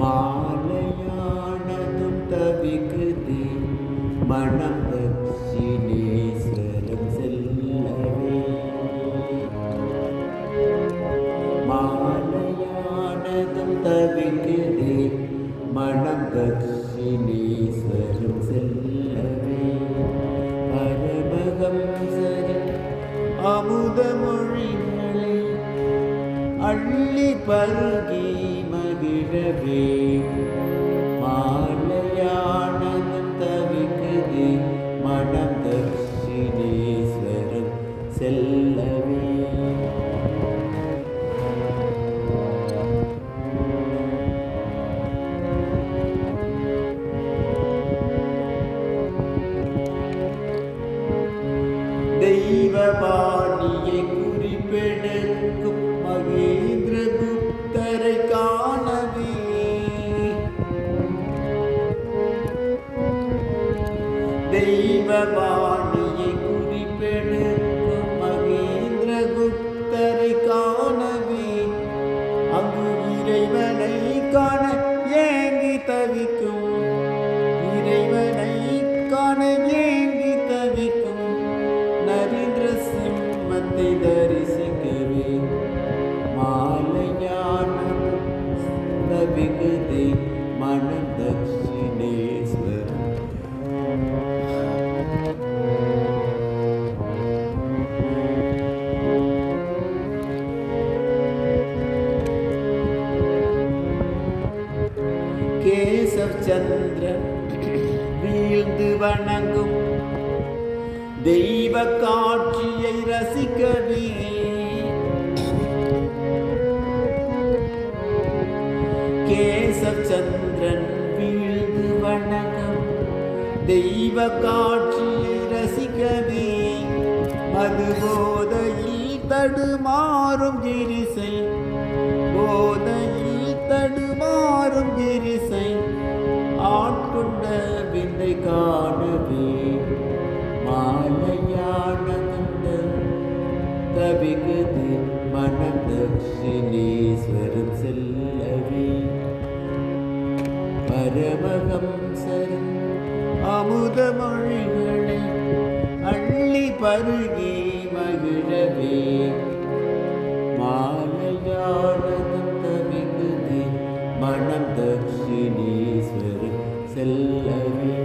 மாலையானதும் தவிக்குது மனம் தட்சிணேஸ்வரம் செல்லவே. மாலையானதும் தவிக்குது மனம் தட்சிணேஸ்வரம் செல்லவே. பரமகம் சரி அமுத மொழிகளை அள்ளி பருகி மகிழவே. மாலையானதும் தவிக்குது மனம் தட்சிணேஸ்வரம் செல்லவே. குறிப்பெடுக்கும் மகேந்திர குப்தரை காணவே. தெய்வபாணியை குறிப்பெடுக்கும் மகேந்திர குப்தரை காணவே. அங்கு இறைவனை காண ஏங்கி தவிக்கும். இறைவனை காண ஏங்கி தவிக்கும். நரேந்திர சிம்மத்தை தவிகுதே மனம் தட்சிணேஸ்வரம் கேசவ் சந்திர வீழ்ந்து வணங்கும் தெய்வ காட்சியை ரசிக்கவே கேசச்சந்திரன் வீழ்ந்து வணக்கம். தெய்வ காட்சி ரசிக்கவே அது போதையில் தடுமாறும் கிரிசை போதையில் தடுமாறும் கிரிசை ஆட்கொண்ட விந்தை காணவே. மாலையான தவிகுது மனம் செல்ல பரமஹம்சரின் அமுத மொழிகளை அள்ளி பருகி மகிழவே. மாலையானதும் தவிகுது மனம் தட்சிணேஸ்வரம் செல்லவே.